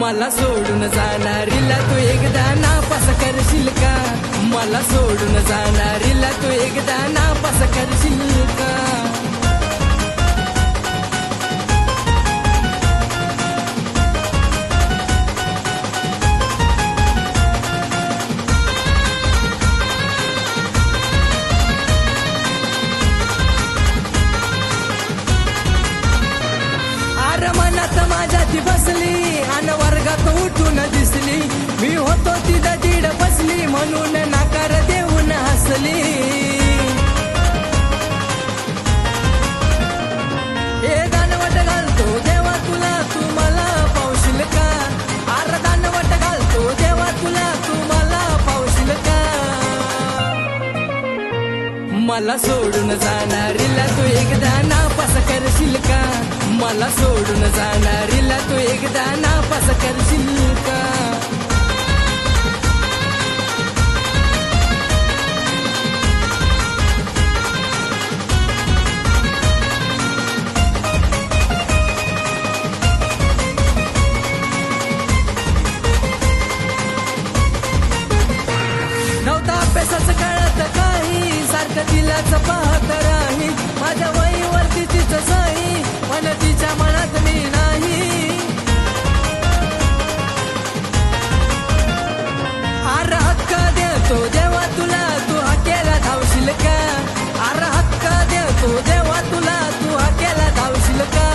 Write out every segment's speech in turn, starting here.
मला सोडून जाणारीला तू एकदा नापास करशील का? मला सोडून जाणारीला तू एकदा नापास करशील उठून दिसली. मी होतो तिथं दीड मला सोडून जाणारीला तू एकदा नापास करशील का? मला सोडून जाणारीला तू एकदा नापास करशील का? नव्हता अभ्यासाचं काय काही पाहता तिलाच पाहत राही. माझ्या वहीवरती तिचं साई मन तिच्या मनात मी नाही. आर हक्क देतो देवा तुला. तू हाकेला धावशील का? आर हक्क देतो देवा तुला. तू हाकेला धावशील का?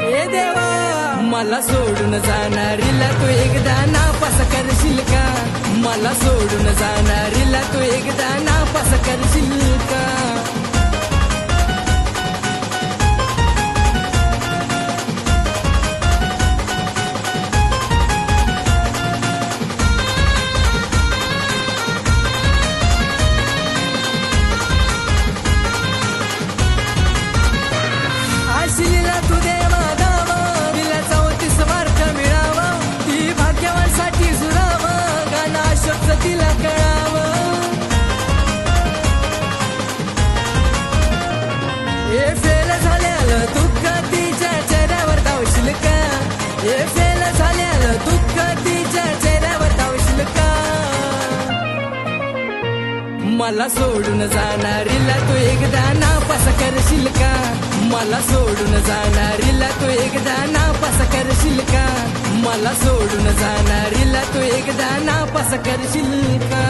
हे देवा मला सोडून जाणारीला तू एकदा नापास करशील का? मला सोडून जाणार नापास करशील का मला सोडून जाणारीला तू एकदा नापास करशील का? मला सोडून जाणारीला तू एकदा नापास करशील का? मला सोडून जाणारीला तू एकदा नापास करशील का?